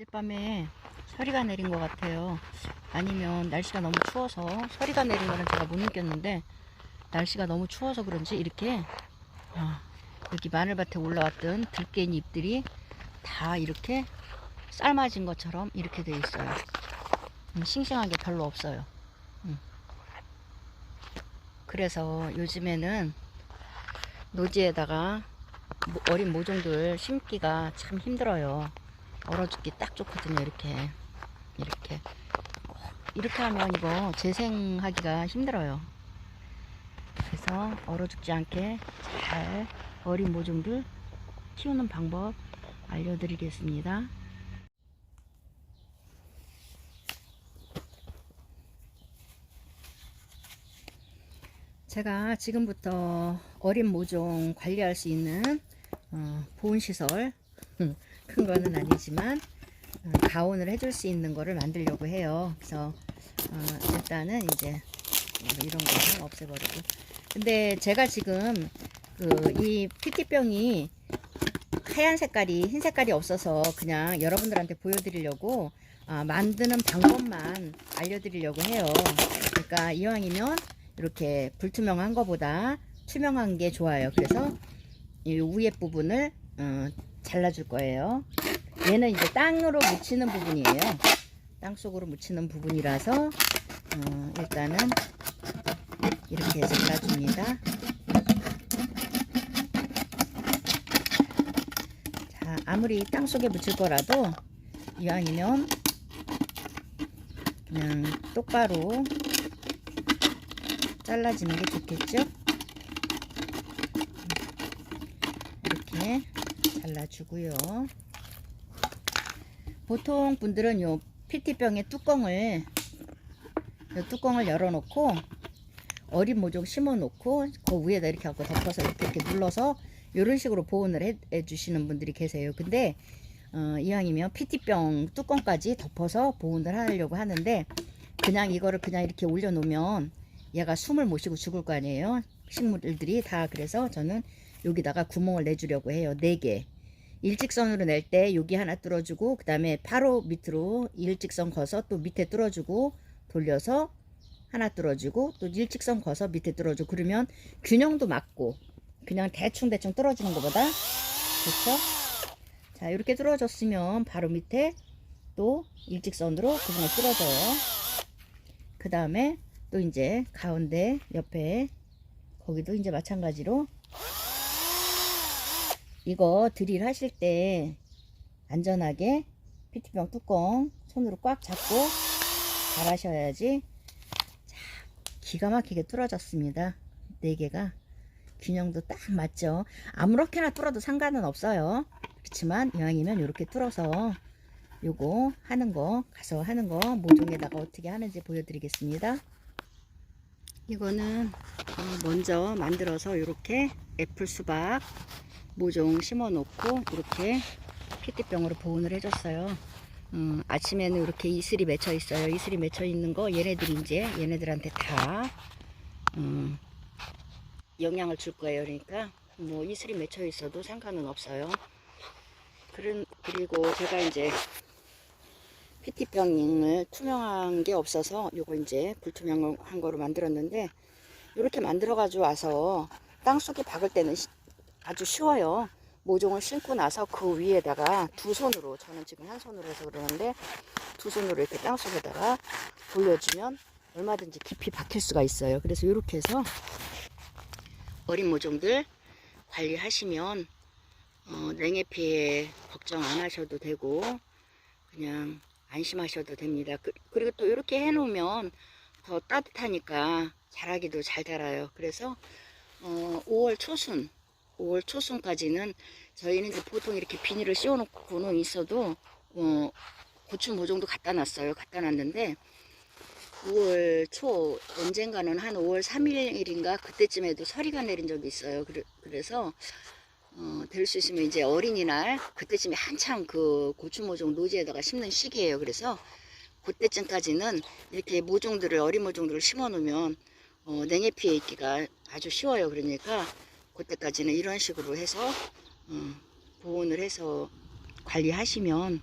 어젯밤에 서리가 내린 것 같아요. 아니면 날씨가 너무 추워서 서리가 내린 거는 제가 못 느꼈는데 날씨가 너무 추워서 그런지 이렇게 아, 여기 마늘밭에 올라왔던 들깨잎 잎들이 다 이렇게 삶아진 것처럼 이렇게 돼 있어요. 음, 싱싱한 게 별로 없어요. 음. 그래서 요즘에는 노지에다가 모- 어린 모종들 심기가 참 힘들어요. 얼어 죽기 딱 좋거든요. 이렇게 이렇게 꼭 이렇게 하면 이거 재생하기가 힘들어요. 그래서 얼어 죽지 않게 잘 어린 모종들 키우는 방법 알려드리겠습니다. 제가 지금부터 어린 모종 관리할 수 있는 어, 보온시설 큰 거는 아니지만 어, 가온을 해줄 수 있는 거를 만들려고 해요. 그래서 어, 일단은 이제 뭐 이런 거는 없애버리고 근데 제가 지금 그이 PT병이 하얀 색깔이 흰 색깔이 없어서 그냥 여러분들한테 보여드리려고 아, 만드는 방법만 알려드리려고 해요. 그러니까 이왕이면 이렇게 불투명한 거보다 투명한 게 좋아요. 그래서 이 위에 부분을 어, 잘라줄 거예요. 얘는 이제 땅으로 묻히는 부분이에요. 땅 속으로 묻히는 부분이라서 어, 일단은 이렇게 잘라줍니다. 자, 아무리 땅 속에 묻힐 거라도 이왕이면 그냥 똑바로 잘라지는 게 좋겠죠? 이렇게 잘라주고요. 보통 분들은 요 PT병의 뚜껑을 요 뚜껑을 열어놓고 어린 모종 심어놓고 그 위에다 이렇게 하고 덮어서 이렇게, 이렇게 눌러서 이런 식으로 보온을 해, 해주시는 분들이 계세요. 근데 어, 이왕이면 PT병 뚜껑까지 덮어서 보온을 하려고 하는데 그냥 이거를 그냥 이렇게 올려놓으면 얘가 숨을 못 쉬고 죽을 거 아니에요. 식물들이 다 그래서 저는 여기다가 구멍을 내주려고 해요. 네 개. 일직선으로 낼 때 여기 하나 뚫어주고 그 다음에 바로 밑으로 일직선 거서 또 밑에 뚫어주고 돌려서 하나 뚫어주고 또 일직선 거서 밑에 뚫어주고 그러면 균형도 맞고 그냥 대충대충 뚫어주는 것보다 좋죠? 자 이렇게 뚫어줬으면 바로 밑에 또 일직선으로 구멍을 뚫어줘요. 그 다음에 또 이제 가운데 옆에 거기도 이제 마찬가지로 이거 드릴 하실 때 안전하게 PT병 뚜껑 손으로 꽉 잡고 잘 하셔야지 자, 기가 막히게 뚫어졌습니다. 네 개가 균형도 딱 맞죠. 아무렇게나 뚫어도 상관은 없어요. 그렇지만 이왕이면 이렇게 뚫어서 요거 하는 거 가서 하는 거 모종에다가 어떻게 하는지 보여드리겠습니다. 이거는 어, 먼저 만들어서 이렇게 애플 수박 모종 심어 놓고 이렇게 피티병으로 보온을 해줬어요. 음, 아침에는 이렇게 이슬이 맺혀 있어요. 이슬이 맺혀 있는 거 얘네들이 이제 얘네들한테 다 음, 영향을 줄 거예요. 그러니까 뭐 이슬이 맺혀 있어도 상관은 없어요. 그리고 제가 이제 PT병을 투명한 게 없어서 요거 이제 불투명한 거로 만들었는데 이렇게 만들어 가지고 와서 땅 속에 박을 때는 시- 아주 쉬워요. 모종을 심고 나서 그 위에다가 두 손으로 저는 지금 한 손으로 해서 그러는데 두 손으로 이렇게 땅 속에다가 돌려주면 얼마든지 깊이 박힐 수가 있어요. 그래서 이렇게 해서 어린 모종들 관리하시면 어, 냉해 피해 걱정 안 하셔도 되고 그냥 안심하셔도 됩니다. 그, 리고 또 이렇게 해놓으면 더 따뜻하니까 자라기도 잘 자라요. 그래서 어, 5월 초순, 5월 초순까지는 저희는 이제 보통 이렇게 비닐을 씌워놓고는 있어도 어, 고추 모종도 갖다 놨어요. 갖다 놨는데 5월 초 언젠가는 한 5월 3일인가 그때쯤에도 서리가 내린 적이 있어요. 그래, 그래서 어, 될 수 있으면 이제 어린이날 그때쯤에 한참 그 고추 모종 노지에다가 심는 시기예요. 그래서 그때쯤까지는 이렇게 모종들을 어린 모종들을 심어 놓으면 어, 냉해 피해 있기가 아주 쉬워요. 그러니까 그때까지는 이런 식으로 해서 어, 보온을 해서 관리하시면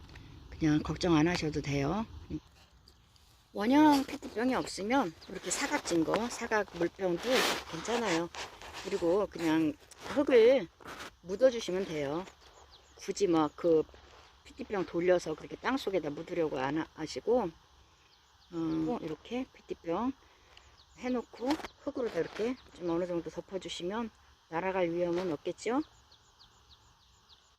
그냥 걱정 안 하셔도 돼요. 원형 페트병이 없으면 이렇게 사각진 거, 사각 물병도 괜찮아요. 그리고 그냥 흙을 묻어주시면 돼요. 굳이 막그 피티병 돌려서 그렇게 땅 속에다 묻으려고 안 하- 하시고 어, 이렇게 피티병 해놓고 흙으로 다 이렇게 좀 어느 정도 덮어주시면 날아갈 위험은 없겠죠?